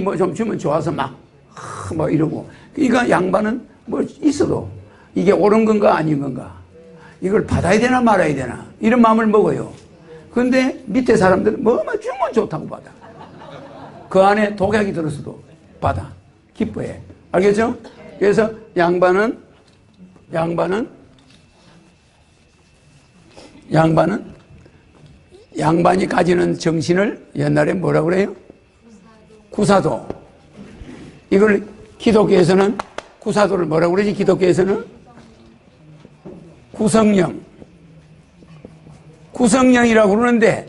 뭐좀 주면 좋아서 막, 하, 뭐 이러고. 그러니까 양반은 뭐 있어도 이게 옳은 건가 아닌 건가. 이걸 받아야 되나 말아야 되나. 이런 마음을 먹어요. 근데 밑에 사람들은 뭐만 주면 좋다고 받아. 그 안에 독약이 들었어도 받아. 기뻐해. 알겠죠? 그래서 양반은, 양반은, 양반은, 양반이 가지는 정신을 옛날에 뭐라 그래요? 구사도. 이걸 기독교에서는 구사도를 뭐라고 그러지? 기독교에서는 구성령. 구성령이라고 그러는데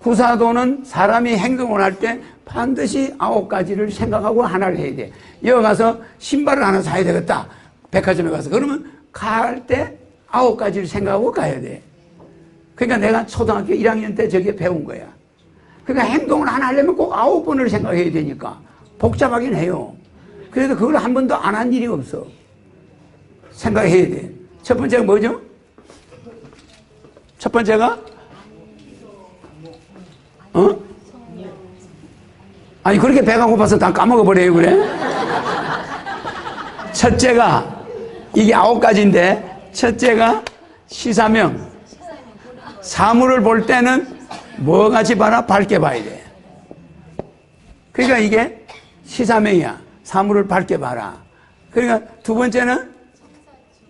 구사도는 사람이 행동을 할 때 반드시 아홉 가지를 생각하고 하나를 해야 돼. 여기 가서 신발을 하나 사야 되겠다. 백화점에 가서. 그러면 갈 때 아홉 가지를 생각하고 가야 돼. 그러니까 내가 초등학교 1학년 때 저게 배운 거야. 그러니까 행동을 하나 하려면 꼭 아홉 번을 생각해야 되니까 복잡하긴 해요. 그래도 그걸 한 번도 안 한 일이 없어. 생각해야 돼. 첫 번째가 뭐죠? 첫 번째가 어? 아니 그렇게 배가 고파서 다 까먹어 버려요 그래? 첫째가 이게 아홉 가지인데 첫째가 시사명 사물을 볼 때는 뭐 같이 봐라? 밝게 봐야 돼. 그러니까 이게 시사명이야. 사물을 밝게 봐라. 그러니까 두 번째는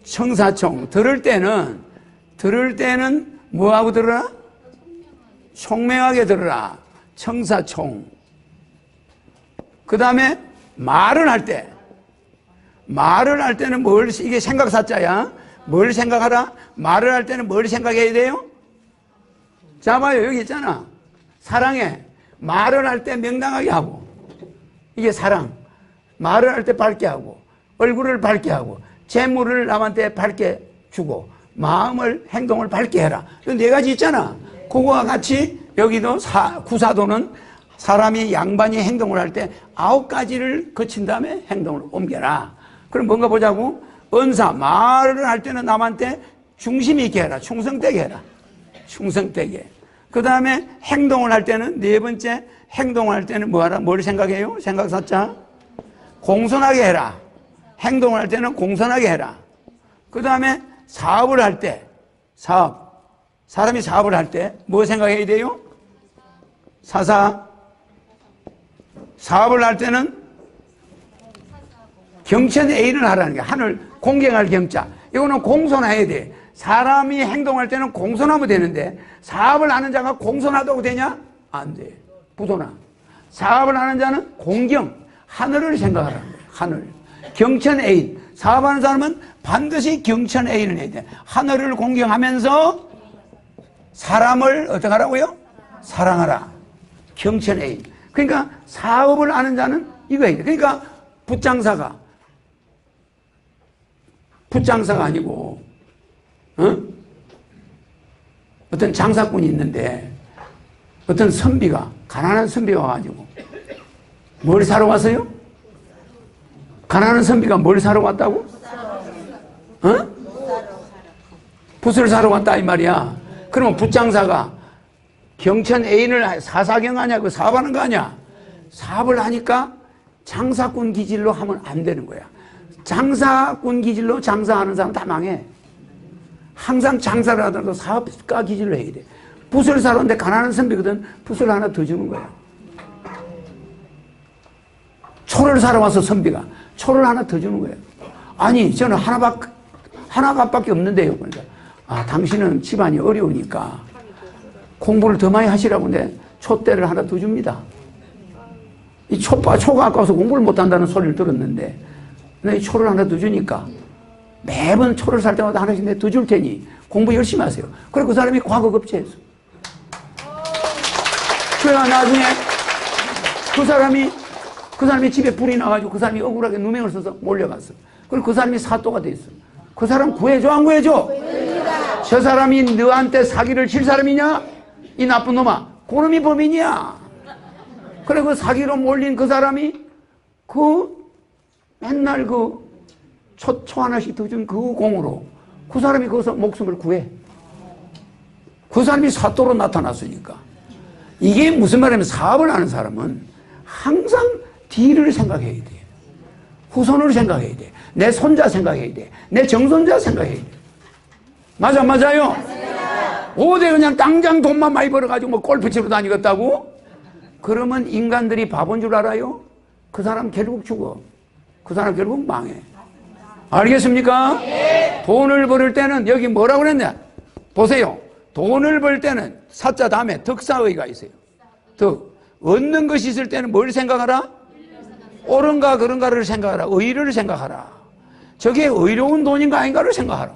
청사총. 들을 때는, 들을 때는 뭐하고 들어라? 총명하게 들어라. 청사총. 그 다음에 말을 할 때. 말을 할 때는 뭘, 이게 생각사자야. 뭘 생각하라? 말을 할 때는 뭘 생각해야 돼요? 자, 봐요. 여기 있잖아. 사랑해. 말을 할 때 명당하게 하고. 이게 사랑. 말을 할 때 밝게 하고. 얼굴을 밝게 하고. 재물을 남한테 밝게 주고. 마음을, 행동을 밝게 해라. 네 가지 있잖아. 그거와 같이 여기도 사, 구사도는 사람이 양반이 행동을 할 때 아홉 가지를 거친 다음에 행동을 옮겨라. 그럼 뭔가 보자고. 은사, 말을 할 때는 남한테 중심 있게 해라. 충성되게 해라. 충성되게. 그 다음에 행동을 할 때는 네 번째 행동을 할 때는 뭐 하라? 뭘 생각해요? 생각사자? 공손하게 해라. 행동을 할 때는 공손하게 해라. 그 다음에 사업을 할 때, 사업. 사람이 사업을 할 때 뭐 생각해야 돼요? 사사. 사업을 할 때는 경천 A를 하라는 게 하늘 공경할 경자. 이거는 공손해야 돼. 사람이 행동할 때는 공손하면 되는데 사업을 하는 자가 공손하다고 되냐? 안 돼. 부도나. 사업을 하는 자는 공경, 하늘을 생각하라는 거예요. 하늘. 경천 애인. 사업하는 사람은 반드시 경천 애인을 해야 돼. 하늘을 공경하면서 사람을 어떻게 하라고요? 사랑하라. 경천 애인. 그러니까 사업을 하는 자는 이거 해야 돼. 그러니까 붓장사가 붓장사가 아니고 어? 어떤 장사꾼이 있는데 어떤 선비가 가난한 선비가 와가지고 뭘 사러 왔어요? 가난한 선비가 뭘 사러 왔다고? 어? 붓을 사러 왔다 이 말이야. 그러면 붓장사가 경천 애인을 사사경 하냐 그 사업하는 거 아니야? 사업을 하니까 장사꾼 기질로 하면 안 되는 거야. 장사꾼 기질로 장사하는 사람 다 망해. 항상 장사를 하더라도 사업가 기질로 해야 돼. 붓을 사러 는데 가난한 선비거든 붓을 하나 더 주는 거야. 초를 사러 와서 선비가 초를 하나 더 주는 거예요. 아니 저는 하나밖 하나밖에 없는데요. 그러니까 아 당신은 집안이 어려우니까 공부를 더 많이 하시라고 내 촛대를 하나 더 줍니다. 이 초가 초가 아까워서 공부를 못 한다는 소리를 들었는데 내 초를 하나 더 주니까 매번 초를 살 때마다 하나씩 내 더 줄 테니 공부 열심히 하세요. 그래 그 사람이 과거 급제했어. 그래가 나중에 그 사람이 그 사람이 집에 불이 나가지고 그 사람이 억울하게 누명을 써서 몰려갔어. 그리고 그 사람이 사또가 됐어. 그 사람 구해줘 안 구해줘? 저 사람이 너한테 사기를 칠 사람이냐? 이 나쁜 놈아. 그놈이 범인이야. 그래 그 사기로 몰린 그 사람이 그 맨날 그 초, 초 하나씩 더 준 그 공으로 그 사람이 거기서 목숨을 구해. 그 사람이 사또로 나타났으니까. 이게 무슨 말이냐면 사업을 하는 사람은 항상 뒤를 생각해야 돼. 후손을 생각해야 돼. 내 손자 생각해야 돼. 내 정손자 생각해야 돼. 맞아, 맞아요? 오대 그냥 당장 돈만 많이 벌어가지고 뭐 골프 치러 다니겠다고? 그러면 인간들이 바본 줄 알아요? 그 사람 결국 죽어. 그 사람 결국 망해. 알겠습니까? 돈을 벌을 때는 여기 뭐라고 그랬냐? 보세요. 돈을 벌 때는 사자 다음에 덕사의가 있어요. 덕. 얻는 것이 있을 때는 뭘 생각하라? 옳은가 그런가를 생각하라. 의를 생각하라. 저게 의로운 돈인가 아닌가를 생각하라.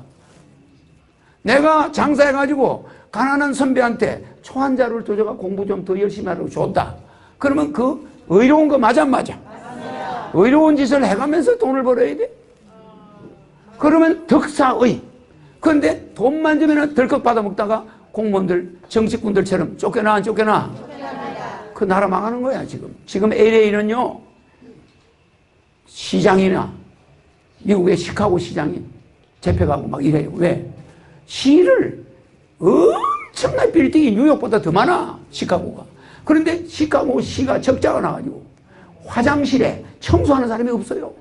내가 장사해가지고 가난한 선배한테 초한 자루를 떠줘가 공부 좀 더 열심히 하라고 줬다. 그러면 그 의로운 거 맞아 안 맞아? 의로운 짓을 해가면서 돈을 벌어야 돼. 그러면 덕사의. 그런데 돈만 주면 덜컥 받아먹다가 공무원들, 정치꾼들처럼 쫓겨나 안 쫓겨나? 그 나라 망하는 거야 지금. 지금 LA는요 시장이나 미국의 시카고 시장이 재패가고 막 이래요. 왜? 시를 엄청난 빌딩이 뉴욕보다 더 많아 시카고가. 그런데 시카고 시가 적자가 나가지고 화장실에 청소하는 사람이 없어요.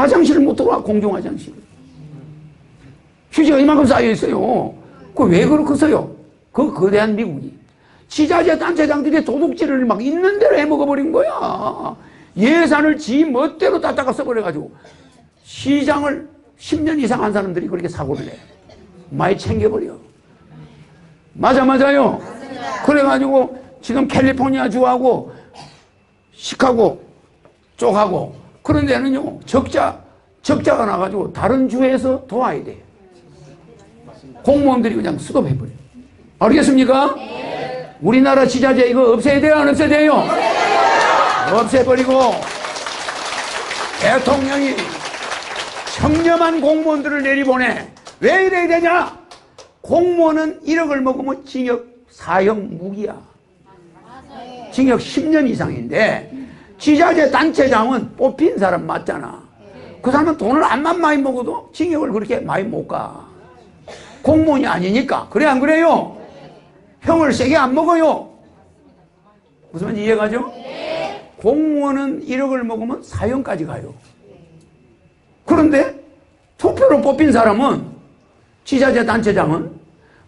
화장실을 못 들어와 공중 화장실. 휴지가 이만큼 쌓여 있어요. 그 왜 그렇겠어요? 그 거대한 미국이. 지자체 단체장들이 도둑질을 막 있는 대로 해먹어버린 거야. 예산을 지 멋대로 따다가 써버려가지고 시장을 10년 이상 한 사람들이 그렇게 사고를 내. 많이 챙겨버려. 맞아, 맞아요. 그래가지고 지금 캘리포니아 주하고 시카고 쪽하고 그런 데는요, 적자, 적자가 나가지고 다른 주에서 도와야 돼. 공무원들이 그냥 수급해버려. 알겠습니까? 우리나라 지자체 이거 없애야 돼요? 안 없애야 돼요? 없애버리고 대통령이 청렴한 공무원들을 내리보내. 왜 이래야 되냐? 공무원은 1억을 먹으면 징역 사형 무기야. 징역 10년 이상인데 지자체 단체장은 뽑힌 사람 맞잖아. 그 사람은 돈을 안만 많이 먹어도 징역을 그렇게 많이 못 가. 공무원이 아니니까. 그래 안 그래요? 형을 세게 안 먹어요. 무슨 말인지 이해가죠? 공무원은 1억을 먹으면 사형까지 가요. 그런데 투표로 뽑힌 사람은 지자체 단체장은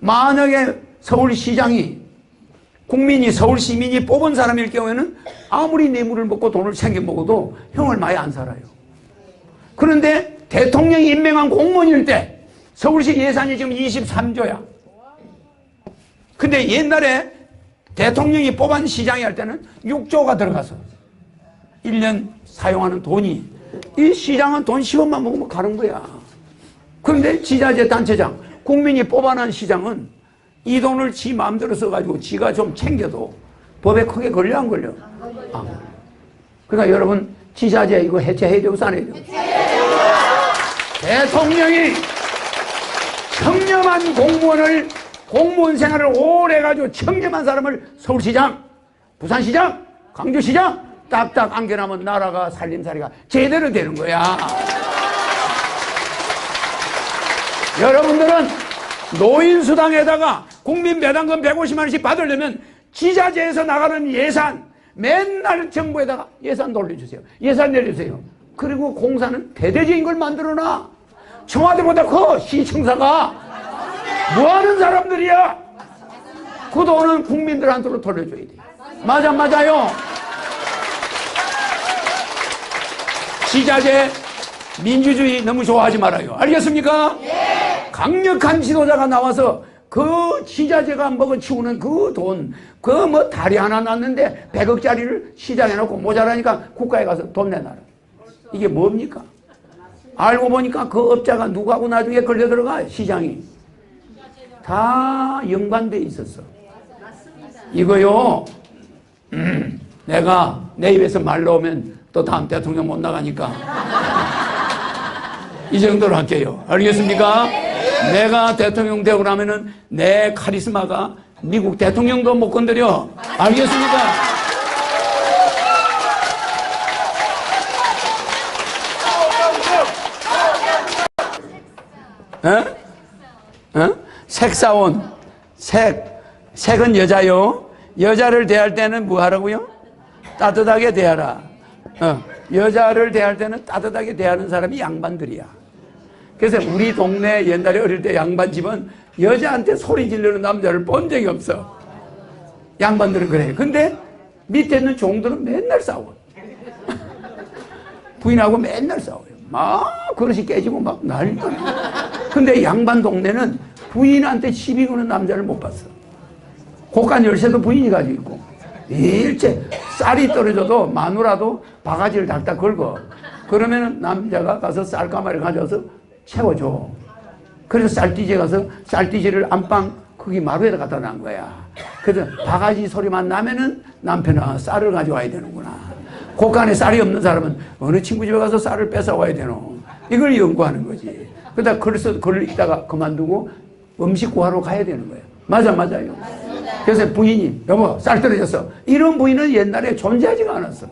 만약에 서울시장이 국민이 서울 시민이 뽑은 사람일 경우에는 아무리 뇌물을 먹고 돈을 챙겨 먹어도 형을 많이 안 살아요. 그런데 대통령이 임명한 공무원일 때 서울시 예산이 지금 23조야. 근데 옛날에 대통령이 뽑은 시장이 할 때는 6조가 들어가서 1년 사용하는 돈이 이 시장은 돈 10원만 먹으면 가는 거야. 그런데 지자체 단체장, 국민이 뽑아낸 시장은 이 돈을 지 마음대로 써가지고 지가 좀 챙겨도 법에 크게 걸려 안 걸려? 안 걸려. 그러니까 여러분 지자체 이거 해체해야 되고 안 해야 되고? 대통령이 청렴한 공무원을 공무원 생활을 오래 해가지고 청렴한 사람을 서울시장, 부산시장, 광주시장 딱딱 안겨놓으면 나라가 살림살이가 제대로 되는 거야. 여러분들은 노인수당에다가 국민 배당금 150만 원씩 받으려면 지자체에서 나가는 예산 맨날 정부에다가 예산 돌려주세요. 예산 내려주세요. 그리고 공사는 대대적인 걸 만들어놔. 청와대보다 커 시청사가 뭐하는 사람들이야? 그 돈은 국민들한테로 돌려줘야 돼. 맞아 맞아요. 지자체 민주주의 너무 좋아하지 말아요. 알겠습니까? 강력한 지도자가 나와서 그 지자체가 먹어치우는 그 돈, 그 뭐 다리 하나 났는데 100억짜리를 시장에 놓고 모자라니까 국가에 가서 돈 내놔라. 이게 뭡니까? 알고 보니까 그 업자가 누구하고 나중에 걸려 들어가, 시장이. 다 연관돼 있었어. 이거요, 음, 내가 내 입에서 말 나오면 또 다음 대통령 못 나가니까. 이 정도로 할게요. 알겠습니까? 내가 대통령 되고 나면은 내 카리스마가 미국 대통령도 못 건드려. 알겠습니까? 색사원. 색. 색은 여자요. 여자를 대할 때는 뭐 하라고요? 따뜻하게 대하라. 어, 여자를 대할 때는 따뜻하게 대하는 사람이 양반들이야. 그래서 우리 동네 옛날에 어릴 때 양반 집은 여자한테 소리 지르는 남자를 본 적이 없어. 양반들은 그래. 근데 밑에 있는 종들은 맨날 싸워. 부인하고 맨날 싸워요. 막 그릇이 깨지고 막 난리가 나. 근데 양반 동네는 부인한테 시비 거는 남자를 못 봤어. 고간 열쇠도 부인이 가지고 있고 일체 쌀이 떨어져도 마누라도 바가지를 달딱 걸고 그러면 남자가 가서 쌀가마를 가져와서 채워줘. 그래서 쌀띠지에 가서 쌀띠지를 안방 거기 마루에다 갖다 놓은 거야. 그래서 바가지 소리만 나면은 남편아 쌀을 가져와야 되는구나. 고간에 쌀이 없는 사람은 어느 친구 집에 가서 쌀을 뺏어와야 되노. 이걸 연구하는 거지. 그러다 그래서 그걸 있다가 그만두고 음식 구하러 가야 되는 거예요. 맞아, 맞아요. 그래서 부인이, 여보, 쌀 떨어졌어. 이런 부인은 옛날에 존재하지가 않았어.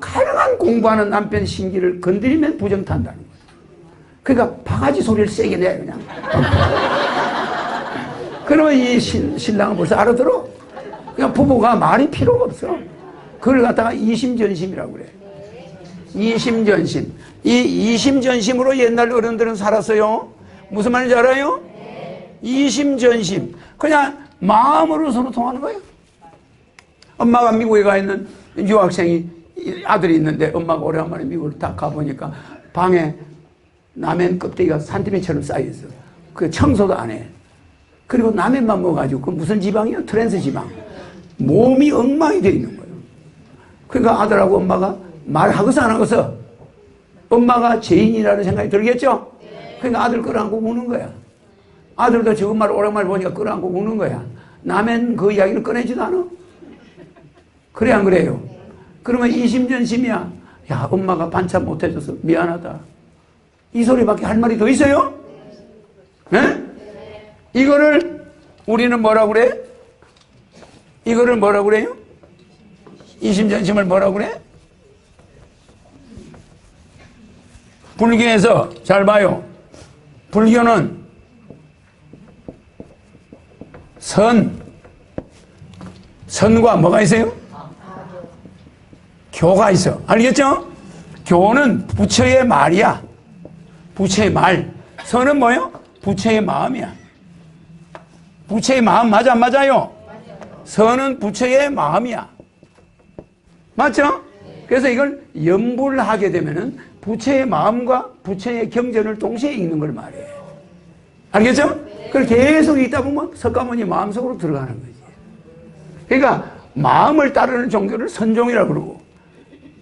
가능한 공부하는 남편 신기를 건드리면 부정 탄다는 거예요. 그러니까 바가지 소리를 세게 내, 그냥. 그러면 이 신, 신랑은 벌써 알아들어. 그냥 부부가 말이 필요가 없어. 그걸 갖다가 이심전심이라고 그래. 이심전심. 이 이심전심으로 옛날 어른들은 살았어요. 무슨 말인지 알아요? 이심전심. 그냥 마음으로 서로 통하는 거예요. 엄마가 미국에 가 있는 유학생이 아들이 있는데 엄마가 오래간만에 미국을 딱 가보니까 방에 라면 껍데기가 산더미처럼 쌓여있어. 그 청소도 안 해. 그리고 라면만 먹어가지고 그 무슨 지방이요? 트랜스 지방. 몸이 엉망이 돼 있는 거예요. 그러니까 아들하고 엄마가 말하고서 안 하고서 엄마가 죄인이라는 생각이 들겠죠? 그러니까 아들 끌어안고 우는 거야. 아들도 저 엄마를 오랜만에 보니까 끌어안고 우는 거야. 남의 그 이야기를 꺼내지도 않아. 그래 안 그래요? 그러면 이심전심이야. 야 엄마가 반찬 못 해줘서 미안하다. 이 소리밖에 할 말이 더 있어요? 네? 이거를 우리는 뭐라고 그래? 이거를 뭐라고 그래요? 이심전심을 뭐라고 그래? 불교에서 잘 봐요. 불교는 선, 선과 뭐가 있어요? 교가 있어. 알겠죠? 교는 부처의 말이야. 부처의 말. 선은 뭐요? 부처의 마음이야. 부처의 마음 맞아 안 맞아요? 선은 부처의 마음이야. 맞죠? 그래서 이걸 연불하게 되면은 부처의 마음과 부처의 경전을 동시에 읽는 걸 말해. 알겠죠? 그걸 계속 읽다 보면 석가모니 마음속으로 들어가는 거지. 그러니까 마음을 따르는 종교를 선종이라고 그러고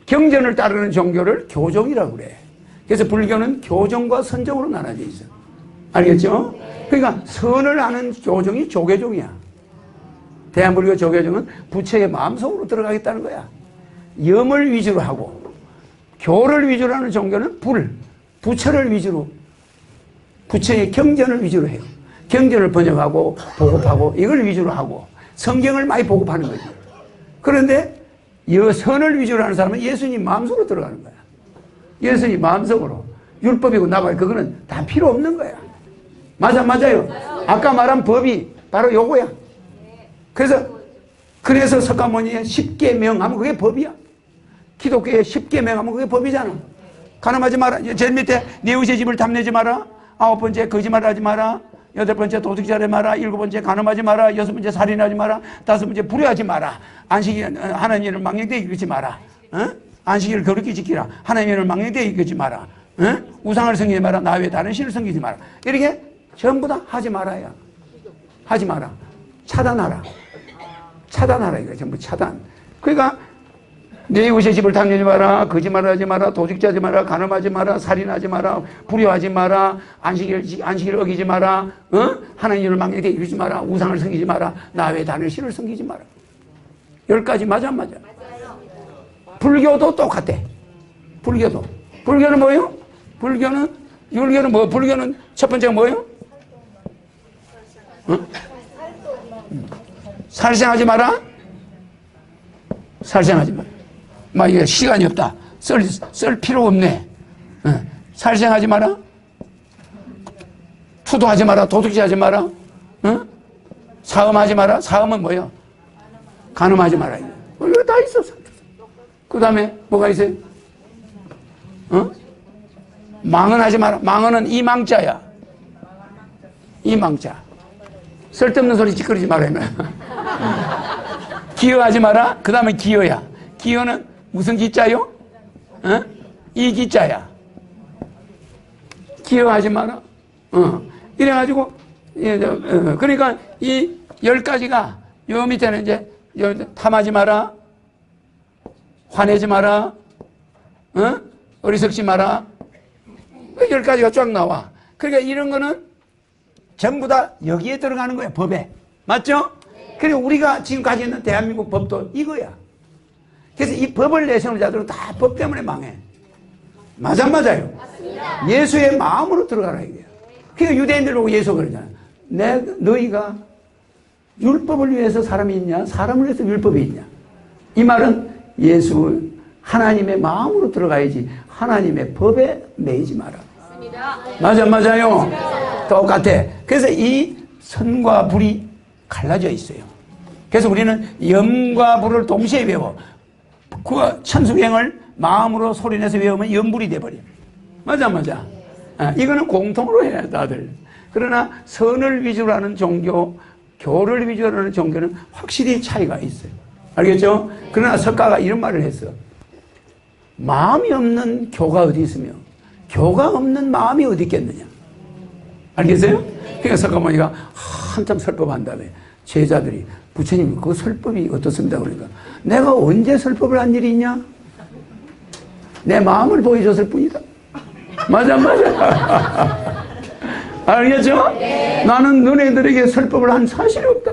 경전을 따르는 종교를 교종이라고 그래. 그래서 불교는 교종과 선종으로 나눠져 있어. 알겠죠? 그러니까 선을 아는 교종이 조계종이야. 대한불교 조계종은 부처의 마음속으로 들어가겠다는 거야. 염을 위주로 하고 교를 위주로 하는 종교는 불, 부처를 위주로 부처의 경전을 위주로 해요. 경전을 번역하고 보급하고 이걸 위주로 하고 성경을 많이 보급하는 거지. 그런데 여선을 위주로 하는 사람은 예수님 마음속으로 들어가는 거야. 예수님 마음속으로 율법이고 나가 그거는 다 필요 없는 거야. 맞아 맞아요. 아까 말한 법이 바로 요거야. 그래서 그래서 석가모니의 십계명 하면 그게 법이야. 기독교의 십계명 하면 그게 법이잖아. 가늠하지 마라. 제일 밑에 내 의의 집을 탐내지 마라. 아홉 번째 거짓말하지 마라. 여덟 번째 도둑질 하지 마라. 일곱 번째 가늠하지 마라. 여섯 번째 살인하지 마라. 다섯 번째 불효하지 마라. 안식일 하나님을 망령되게 이기지 마라. 어? 안식일을 거룩히 지키라. 하나님을 망령되게 이기지 마라. 어? 우상을 섬기지 마라. 나 외에 다른 신을 섬기지 마라. 이렇게 전부 다 하지 말아야. 하지 마라. 차단하라. 차단하라 이거 전부 차단. 그러니까 내 이웃의 집을 탐내지 마라, 거짓말 하지 마라, 도둑질하지 마라, 간음하지 마라, 살인하지 마라, 불효하지 마라, 안식일 안식일 어기지 마라, 어? 하나님을 망령되게 이기지 마라, 우상을 섬기지 마라, 나 외에 다른 신을 섬기지 마라. 열 가지 맞아 안 맞아? 불교도 똑같대. 불교도. 불교는 뭐예요? 불교는 율교는 뭐? 불교는 첫 번째가 뭐예요? 어? 살생하지 마라. 살생하지 마라. 막 이게 시간이 없다. 쓸, 쓸 필요 없네. 어. 살생하지 마라. 투도하지 마라. 도둑질하지 마라. 어? 사음하지 마라. 사음은 뭐예요? 간음하지 마라. 이거 다 있어. 그 다음에 뭐가 있어요? 어? 망언 하지 마라. 망언은 이 망자야. 이 망자. 쓸데없는 소리 찌끄리지 마라. 기여하지 마라. 그 다음에 기여야. 기여는 무슨 기자요? 어? 이 기자야. 기여하지 마라. 어. 이래가지고, 예, 저, 어, 그러니까 이 열 가지가 요 밑에는 이제 요 탐하지 마라. 화내지 마라. 어? 어리석지 마라. 그열 가지가 쫙 나와. 그러니까 이런 거는 전부 다 여기에 들어가는 거야, 법에. 맞죠? 그리고 우리가 지금 가지고 있는 대한민국 법도 이거야. 그래서 이 법을 내세우는 자들은 다 법 때문에 망해. 맞아, 맞아요. 예수의 마음으로 들어가라 이거야. 그러니까 유대인들 보고 예수 그러잖아. 내, 너희가 율법을 위해서 사람이 있냐? 사람을 위해서 율법이 있냐? 이 말은 예수, 하나님의 마음으로 들어가야지 하나님의 법에 매이지 마라. 맞아, 맞아요. 똑같아. 그래서 이 선과 불이 갈라져 있어요. 그래서 우리는 염과 불을 동시에 외워. 그 천수경을 마음으로 소리내서 외우면 염불이 돼버려. 맞아, 맞아. 아, 이거는 공통으로 해야 다들. 그러나 선을 위주로 하는 종교, 교를 위주로 하는 종교는 확실히 차이가 있어요. 알겠죠? 그러나 석가가 이런 말을 했어. 마음이 없는 교가 어디 있으며, 교가 없는 마음이 어디 있겠느냐. 알겠어요? 그러니까 석가모니가 한참 설법한 다음에 제자들이 부처님 그 설법이 어떻습니까? 그러니까 내가 언제 설법을 한 일이 있냐? 내 마음을 보여줬을 뿐이다. 맞아, 맞아. 알겠죠? 나는 너네들에게 설법을 한 사실이 없다.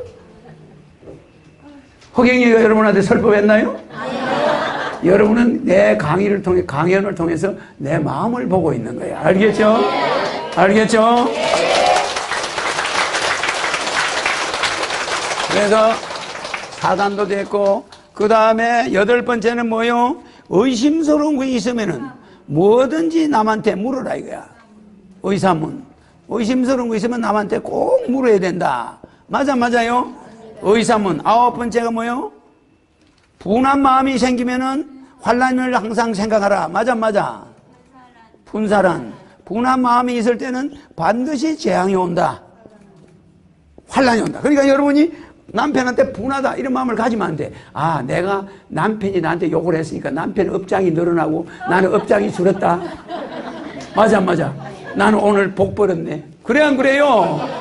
허경이가 여러분한테 설법했나요? 여러분은 내 강의를 통해, 강연을 통해서 내 마음을 보고 있는 거예요. 알겠죠? 알겠죠? 그래서 사단도 됐고, 그 다음에 여덟 번째는 뭐요? 의심스러운 거 있으면은 뭐든지 남한테 물어라 이거야. 의사문. 의심스러운 거 있으면 남한테 꼭 물어야 된다. 맞아, 맞아요? 의사문. 아홉 번째가 뭐요? 분한 마음이 생기면은 환란을 항상 생각하라. 맞아, 맞아. 분사란. 분한 마음이 있을 때는 반드시 재앙이 온다. 환란이 온다. 그러니까 여러분이 남편한테 분하다 이런 마음을 가지면 안 돼. 아, 내가 남편이 나한테 욕을 했으니까 남편 업장이 늘어나고 나는 업장이 줄었다. 맞아, 안 맞아. 나는 오늘 복 벌었네. 그래 안 그래요?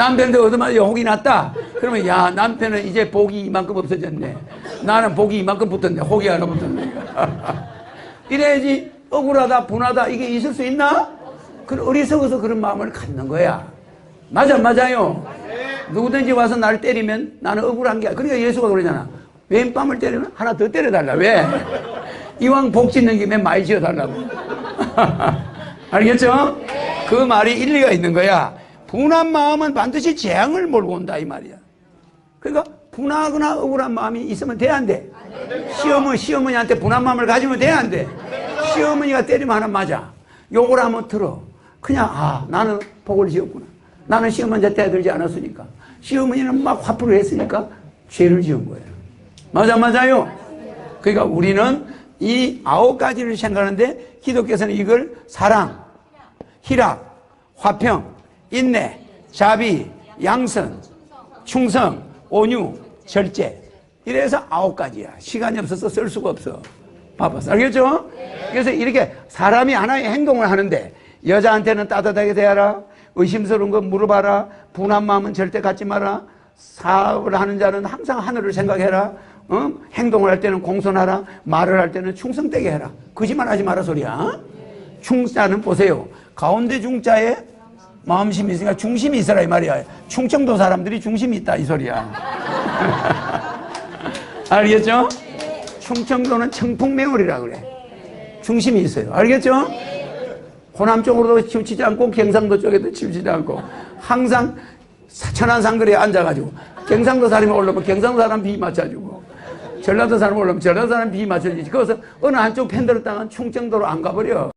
남편한테 얻어맞아 욕이 났다. 그러면 야 남편은 이제 복이 이만큼 없어졌네. 나는 복이 이만큼 붙었네. 혹이 하나 붙었네. 이래야지 억울하다 분하다 이게 있을 수 있나? 그 어리석어서 그런 마음을 갖는 거야. 맞아 맞아요. 누구든지 와서 나를 때리면 나는 억울한 게 그러니까 예수가 그러잖아. 왼밤을 때리면 하나 더 때려달라. 왜? 이왕 복 짓는 김에 많이 지어달라고. 알겠죠? 그 말이 일리가 있는 거야. 분한 마음은 반드시 재앙을 몰고 온다 이 말이야. 그러니까 분하거나 억울한 마음이 있으면 돼 안 돼? 시어머니 시어머니한테 분한 마음을 가지면 돼 안 돼? 시어머니가 때리면 하나 맞아. 욕을 하면 들어. 그냥 아 나는 복을 지었구나. 나는 시어머니한테 대들지 않았으니까. 시어머니는 막 화풀이를 했으니까 죄를 지은 거예요. 맞아 맞아요. 그러니까 우리는 이 아홉 가지를 생각하는데 기독교에서는 이걸 사랑, 희락, 화평, 인내, 자비, 양선, 충성, 온유, 절제. 이래서 아홉 가지야. 시간이 없어서 쓸 수가 없어. 바빠서. 알겠죠? 그래서 이렇게 사람이 하나의 행동을 하는데 여자한테는 따뜻하게 대하라. 의심스러운 거 물어봐라. 분한 마음은 절대 갖지 마라. 사업을 하는 자는 항상 하늘을 생각해라. 어? 행동을 할 때는 공손하라. 말을 할 때는 충성되게 해라. 거짓말 하지 마라 소리야. 충자는 보세요. 가운데 중자에 마음심이 있으니까 중심이 있어라 이 말이야. 충청도 사람들이 중심이 있다 이 소리야. 알겠죠? 충청도는 청풍매월이라 그래. 중심이 있어요. 알겠죠? 호남 쪽으로도 치우치지 않고 경상도 쪽에도 치우치지 않고 항상 천안산거리에 앉아가지고 경상도 사람이 올라오면 경상도 사람 비 맞춰주고 전라도 사람 올라오면 전라도 사람 비 맞춰주지. 거기서 어느 한쪽 편 들었다가 충청도로 안 가버려.